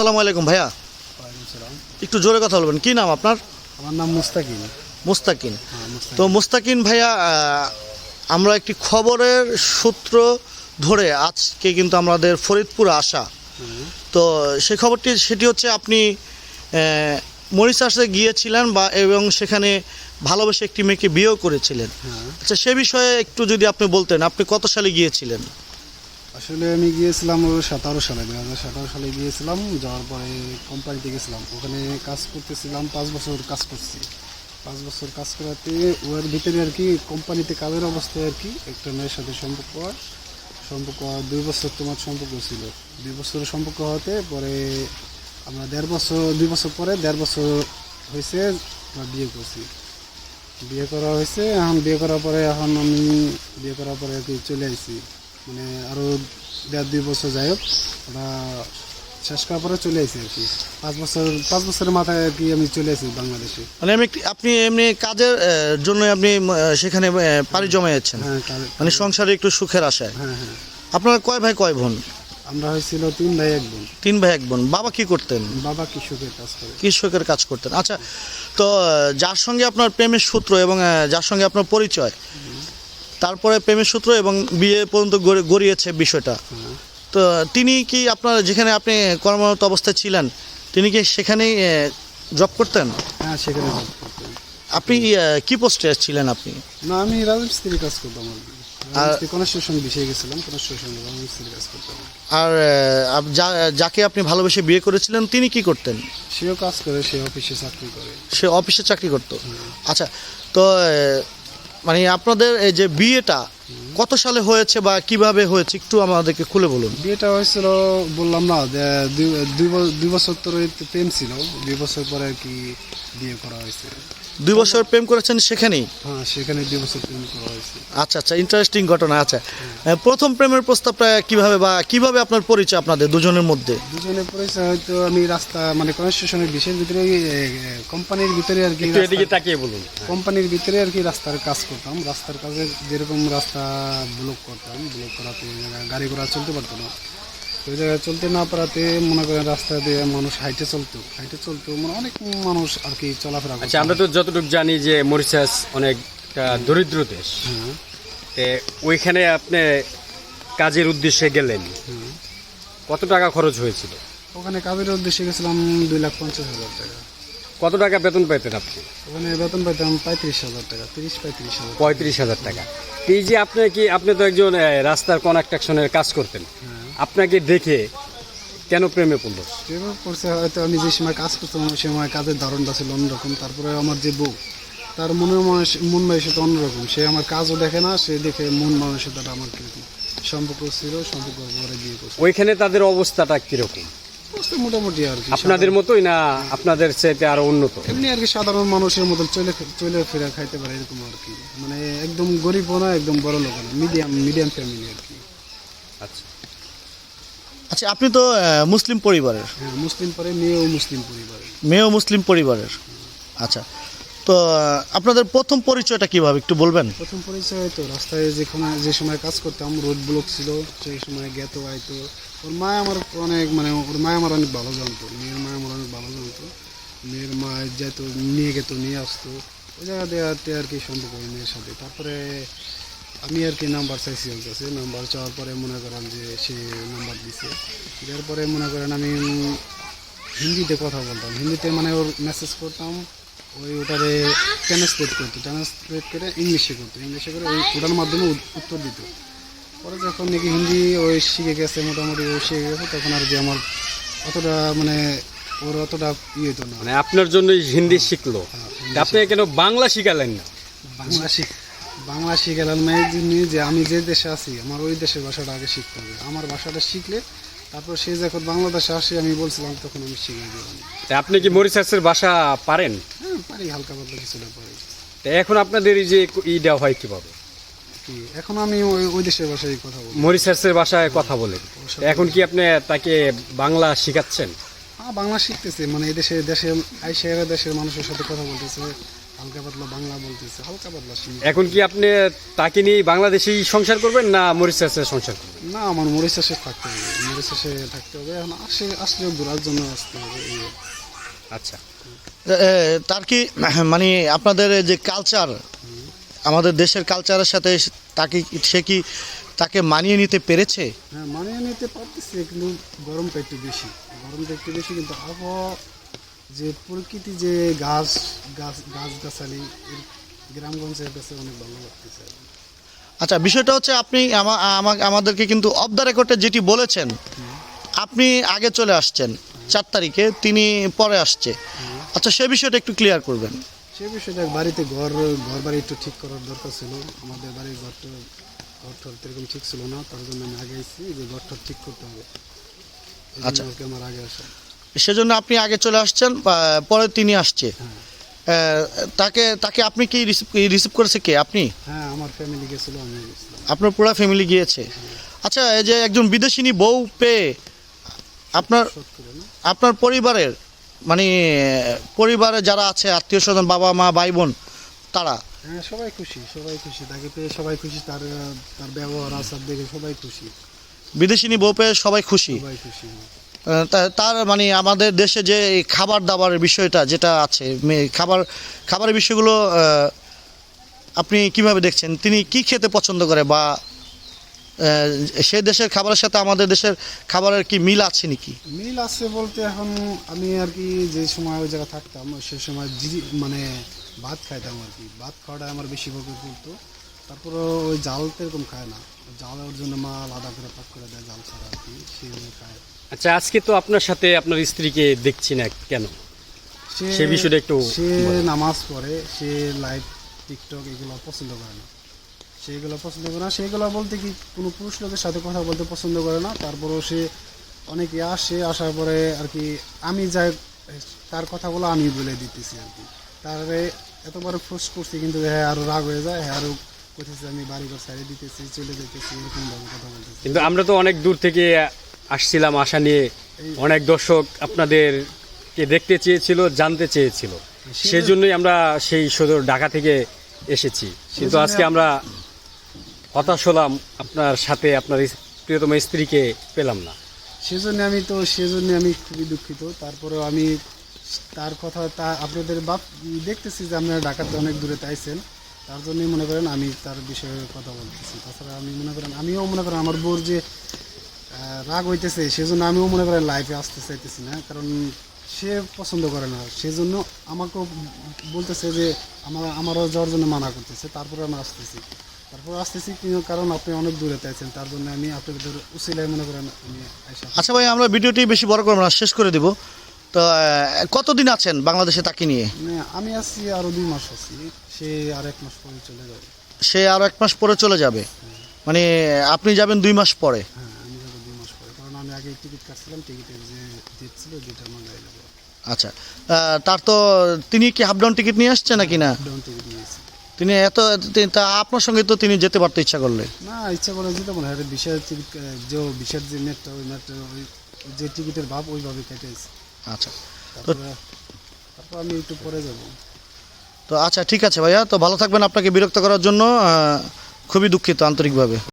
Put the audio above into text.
আসসালামু আলাইকুম ভাইয়া। একটু জোরে কথা বলবেন কি নাম আপনার? আমার নাম মুস্তাকিম। মুস্তাকিন হ্যাঁ তো মুস্তাকিন ভাইয়া আমরা একটি খবরের সূত্র ধরে আজকে কিন্তু আমাদের ফরিদপুর আসা। তো সেই খবরটি সেটি হচ্ছে আপনি আহ, মরিচাসে গিয়েছিলেন বা এবং সেখানে ভালোবেসে একটি মেয়েকে বিয়েও করেছিলেন। হ্যাঁ। আচ্ছা সে বিষয়ে একটু যদি আপনি বলতেন আপনি কত সালে গিয়েছিলেন? আসলে আমি গিয়েছিলাম সতেরো সালে, দুই হাজার সতেরো সালে গিয়েছিলাম, যাওয়ার পরে কোম্পানিতে গেছিলাম। ওখানে কাজ করতেছিলাম, পাঁচ বছর কাজ করছি। পাঁচ বছর কাজ করাতে ওর ভিতরে আর কি কোম্পানিতে কাজের অবস্থায় আর কি একটা মেয়ের সাথে সম্পর্ক হয়। সম্পর্ক দুই বছর তোমার সম্পর্ক ছিল। দুই বছরের সম্পর্ক হতে পরে আমরা দেড় বছর, দুই বছর পরে দেড় বছর হয়েছে আমরা বিয়ে করছি। বিয়ে করা হয়েছে, এখন বিয়ে করার পরে এখন আমি বিয়ে করার পরে আর কি চলে আসছি মানে আরও দেড় দুই বছর যাই হোক ওটা শেষ করার পরে চলে আসি আর কি। পাঁচ বছর পাঁচ বছরের মাথায় আর কি আমি চলে আসি বাংলাদেশে। মানে আমি আপনি এমনি কাজের জন্য আপনি সেখানে পাড়ি জমাইয়াছেন হ্যাঁ মানে সংসারে একটু সুখের আশায়। হ্যাঁ হ্যাঁ। আপনারা কয় ভাই কয় বোন? আমরা হয়েছিল তিন ভাই এক বোন। তিন ভাই এক বোন। বাবা কি করতেন? বাবা কৃষকের কাজ করে। কৃষকের কাজ করতেন। আচ্ছা তো যার সঙ্গে আপনার প্রেমের সূত্র এবং যার সঙ্গে আপনার পরিচয় তারপরে প্রেমের সূত্র এবং বিয়ে পর্যন্ত গড়ে- গড়িয়েছে বিষয়টা। তো তিনি কি আপনার যেখানে আপনি কর্মরত অবস্থায় ছিলেন তিনি কি সেখানেই জব করতেন? হ্যাঁ সেখানে আপনি কি পোস্টে ছিলেন আপনি? না আমি রাজমিস্ত্রি কাজ করতাম আর কনস্ট্রাকশন বিষয়ে গেছিলাম কনস্ট্রাকশন রাজমিস্ত্রি কাজ করতাম। আর যাকে আপনি ভালোবেসে বিয়ে করেছিলেন তিনি কি করতেন? সেও কাজ করে সে অফিসে চাকরি করে। সে অফিসে চাকরি করতো। আচ্ছা তো মানে আপনাদের এই যে বিয়েটা কত সালে হয়েছে বা কীভাবে হয়েছে একটু আমাদেরকে খুলে বলুন। বিয়েটা হয়েছিল বললাম না দুই- দুই ব- দুই বছর ধরে প্রেম ছিল দুই বছর পরে আর কি বিয়ে করা হয়েছে। দুই বছর প্রেম করেছেন সেখানেই? হ্যাঁ সেখানে দুই বছর প্রেম করা হয়েছে। আচ্ছা আচ্ছা ইন্টারেস্টিং ঘটনা আচ্ছা। প্রথম প্রেমের প্রস্তাবটা কীভাবে বা কীভাবে আপনার পরিচয় আপনাদের দুজনের মধ্যে? দুজনের পরিচয় হয়তো আমি রাস্তা মানে কনস্ট্রাকশনের বিষয়ের ভিতরে কোম্পানির ভিতরে আর কি এদিকে তাকিয়ে বলুন। কোম্পানির ভিতরে আর কি রাস্তার কাজ করতাম। রাস্তার কাজে যেরকম রাস্তা ব্লক করতাম ব্লক করাতে ওই জায়গায় গাড়ি ঘোড়া চলতে পারতো না। ওই জায়গায় চলতে না পারাতে মনে করেন রাস্তা দিয়ে মানুষ হাইটে চলতো। হাইটে চলতো মানে অনেক মানুষ আর কি চলাফেরা আচ্ছা আমরা তো যতটুকু জানি যে মরিশাস অনেকটা দরিদ্র দেশ। হ্যাঁ। তে ওইখানে আপনি কাজের উদ্দেশ্যে গেলেন। হ্যাঁ। কত টাকা খরচ হয়েছিল? ওখানে কাজের উদ্দেশ্যে গেছিলাম দুই লাখ পঞ্চাশ হাজার টাকা। কত টাকা বেতন পেতেন আপনি? ওখানে বেতন পাইতাম পঁয়ত্রিশ হাজার টাকা তিরিশ পঁয়ত্রিশ হাজার পঁয়ত্রিশ হাজার টাকা। এই যে আপনি কি আপনি তো একজন রাস্তার কনস্ট্রাকশনের কাজ করতেন। হ্যাঁ। আপনাকে দেখে কেন প্রেমে পড়ল? এবার পড়ছে হয়তো আমি যে সময় কাজ করতাম ওই সময় কাজের ধরনটা ছিল অন্যরকম। তারপরে আমার যে বউ তার মনের মানুষ মন মানসিকতা অন্যরকম। সে আমার কাজও দেখে না সে দেখে মন মানসিকতাটা আমার কীরকম। সম্পর্ক ছিল সম্পর্ক পরে বিয়ে করছে। ওইখানে তাদের অবস্থাটা কীরকম? অবস্থা মোটামুটি আর কি আপনাদের মতোই না আপনাদের চাইতে আরও উন্নত? এমনি আর কি সাধারণ মানুষের মতো চলে চলে ফেরা খাইতে পারে এরকম আর কি। মানে একদম গরিবও না একদম বড় লোক না মিডিয়াম মিডিয়াম ফ্যামিলি আর কি। আচ্ছা। আচ্ছা আপনি তো মুসলিম পরিবারের। হ্যাঁ মুসলিম পরে মেয়েও মুসলিম পরিবারের। মেয়েও মুসলিম পরিবারের। আচ্ছা তো আপনাদের প্রথম পরিচয়টা কীভাবে, একটু বলবেন? প্রথম পরিচয় তো, রাস্তায় যেখানে, যে সময় কাজ করতাম রোড ব্লক ছিল, সেই সময় জ্ঞাত আইতো। ওর মা আমার অনেক মানে ওর মা আমার অনেক ভালো জানতো, মেয়ের মা আমার অনেক ভালো জানতো। মেয়ের মা যেত নিয়ে যেত নিয়ে আসতো, ওই জায়গা দেওয়াতে আর কি সম্পর্ক হয় মেয়ের সাথে। তারপরে আমি আর কি নাম্বার চাইছি ওর কাছে নাম্বার চাওয়ার পরে মনে করেন যে সে নাম্বার দিছে। দেওয়ার পরে মনে করেন আমি হিন্দিতে কথা বলতাম, হিন্দিতে মানে ওর মেসেজ করতাম ওই ওটারে ট্রান্সলেট করতো ট্রান্সলেট করে ইংলিশে করতো। ইংলিশে করে ওই ওটার মাধ্যমে উত্তর দিত। পরে যখন নাকি হিন্দি ওই শিখে গেছে মোটামুটি ও শিখে গেছে তখন আর কি আমার অতটা মানে ওর অতটা ইয়ে হতো না। মানে আপনার জন্যই হিন্দি শিখলো। আপনি কেন বাংলা শিখালেন না? বাংলা শিখ বাংলা শিখেলাম না এই জন্য যে আমি যে দেশে আছি আমার ওই দেশের ভাষাটা আগে শিখতে হবে। আমার ভাষাটা শিখলে তারপর সে যখন বাংলাদেশে আসে আমি বলছিলাম তখন আমি শিখে দিলাম আপনি কি মরিশাসের ভাষা পারেন? হ্যাঁ পারি হালকা পাতলা কিছুটা পারি। তা এখন আপনাদের এই যে ইটা হয় কীভাবে? কি? এখন আমি ওই ওই দেশের ভাষায় কথা বলি। মরিশাসের ভাষায় কথা বলেন। তা এখন কি আপনি তাকে বাংলা শিখাচ্ছেন? হ্যাঁ বাংলা শিখতেছে। মানে এই দেশে দেশে আইসে দেশের মানুষের সাথে কথা বলতেছে হালকা পাতলা বাংলা বলতেছে হালকা পাতলা এখন কি আপনি তাকে নিয়ে বাংলাদেশেই সংসার করবেন না মরিশাসে সংসার করবেন? না আমার মরিশাসে থাকতে হবে। থাকতে হবে এখন আসে আসলে ঘোরার জন্য আসতে হবে। আচ্ছা তার কি মানে আপনাদের যে কালচার আমাদের দেশের কালচারের সাথে তাকে সে কি তাকে মানিয়ে নিতে পেরেছে হ্যাঁ মানিয়ে নিতে পারতেছে কিন্তু গরমটা একটু বেশি গরমটা একটু বেশি কিন্তু আবহাওয়া যে প্রকৃতি যে গাছ গাছ গাছ গাছালি গ্রামগঞ্জের কাছে অনেক ভালো লাগতেছে। আচ্ছা বিষয়টা হচ্ছে আপনি আমা- আমা- আমাদেরকে কিন্তু অফ দ্য রেকর্ডে যেটি বলেছেন আপনি আগে চলে আসছেন চার তারিখে তিনি পরে আসছে। আচ্ছা সে বিষয়টা একটু ক্লিয়ার করবেন। সে বিষয়টা বাড়িতে ঘর ঘর বাড়ি একটু ঠিক করার দরকার ছিল। আমাদের বাড়ির ঘরটা ঘর টর এরকম ঠিক ছিল না তার জন্য আমি আগে এসেছি যে ঘরটা ঠিক করতে হবে। আচ্ছা। আমার আগে আসা। সেজন্য আপনি আগে চলে আসছেন পরে তিনি আসছে। হ্যাঁ। তাকে তাকে আপনি কি রিসিভ রিসিভ করেছে কে? আপনি? হ্যাঁ আমার ফ্যামিলি গেছিল আমি আপনার পুরো ফ্যামিলি গিয়েছে। আচ্ছা এই যে একজন বিদেশিনী বউ পেয়ে আপনার আপনার পরিবারের মানে পরিবারে যারা আছে আত্মীয় স্বজন বাবা মা ভাই বোন তারা? হ্যাঁ সবাই খুশি সবাই খুশি। তাকে পেয়ে সবাই খুশি তার তার ব্যবহার আচার দেখে সবাই খুশি। বিদেশিনী বউ পেয়ে সবাই খুশি? সবাই খুশি। হ্যাঁ। তার মানে আমাদের দেশে যে খাবার দাবারের বিষয়টা যেটা আছে খাবার খাবারের বিষয়গুলো আপনি কীভাবে দেখছেন? তিনি কি খেতে পছন্দ করে বা সে দেশের খাবারের সাথে আমাদের দেশের খাবারের কি মিল আছে নাকি? মিল আছে বলতে এখন আমি আর কি যে সময় ওই জায়গায় থাকতাম, সে সময় মানে ভাত খাইতাম আর কি। ভাত খাওয়াটা আমার বেশি ভোগে পড়তো তারপরে ওই জাল তো এরকম খায় না। জাল ওর জন্য মা আলাদা করে পাক করে দেয় জাল ছাড়া আর কি সে খায়। আচ্ছা আজকে তো আপনার সাথে আপনার স্ত্রীকে দেখছি না কেন? সে- সে বিষয়টা একটু সে নামাজ পড়ে সে লাইভ টিকটক এগুলো পছন্দ করে না। সেইগুলো পছন্দ করে না সেইগুলো বলতে কি কোনো পুরুষ লোকের সাথে কথা বলতে পছন্দ করে না। তারপরেও সে অনেকে আসে আসার পরে আর কি আমি যাই তার কথাগুলো আমি বলে দিতেছি আর কি। তারে এতবার ফোর্স করছি কিন্তু হ্যাঁ আরও রাগ হয়ে যায় হ্যাঁ আরও করতেছি আমি বাড়ি সাইডে দিতেছি চলে যেতেছি এরকম ভাবে কথা বলতেছি। কিন্তু আমরা তো অনেক দূর থেকে আসছিলাম আশা নিয়ে। অনেক দর্শক আপনাদেরকে দেখতে চেয়েছিল জানতে চেয়েছিল। সেজন্যই আমরা সেই সদর ঢাকা থেকে এসেছি। কিন্তু আজকে আমরা হতাশ হলাম আপনার সাথে আপনার প্রিয়তম স্ত্রীকে পেলাম না। সেজন্য আমি তো সেজন্য আমি খুবই দুঃখিত। তারপরেও আমি তার কথা তা আপনাদের বাপ দেখতেছি যে আপনারা ঢাকাতে অনেক দূরে তাইছেন তার জন্যই মনে করেন আমি তার বিষয়ে কথা বলতেছি। তাছাড়া আমি মনে করেন, আমিও মনে করেন আমার বোর যে রাগ হইতেছে, সেজন্য আমিও মনে করেন লাইফে আসতে চাইতেছি না। কারণ সে পছন্দ করে না। সেজন্য আমাকেও বলতেছে যে, আমার, আমারও যাওয়ার জন্য মানা করতেছে। তারপরে আমি আসতেছি। তারপর আসতেছি কারণ আপনি অনেক দূরে তাইছেন তার জন্য আমি আপনাদের উচিলায় মনে করেন আমি আচ্ছা ভাই, আমরা ভিডিওটি বেশি বড় করব না, শেষ করে দিব। তো কতদিন আছেন বাংলাদেশে তাকে নিয়ে? আমি আছি আরও দুই মাস আছি। সে আর এক মাস পরে চলে যাবে। সে আরও এক মাস পরে চলে যাবে? মানে আপনি যাবেন দুই মাস পরে? হ্যাঁ আমি যাব দুই মাস পরে। কারণ আমি আগে টিকিট কাটছিলাম টিকিটের যে ডেট ছিল যেটার মধ্যে যাব আচ্ছা তার তো তিনি কি হাফ ডাউন টিকিট নিয়ে আসছে নাকি না? টিকিট নিয়েছি তিনি এত তি- আপনার সঙ্গে তো তিনি যেতে পারতে ইচ্ছা করলে। না ইচ্ছা করে যেতে মনে হয় বিশেষ টিকিট যে বিশেষ যে নেটটা ওই নেটটা ওই যে টিকিটের ভাব ওইভাবে কেটেছে। আচ্ছা। তো আমি একটু পরে যাব। তো আচ্ছা ঠিক আছে ভাইয়া। তো ভালো থাকবেন আপনাকে বিরক্ত করার জন্য খুবই দুঃখিত আন্তরিকভাবে।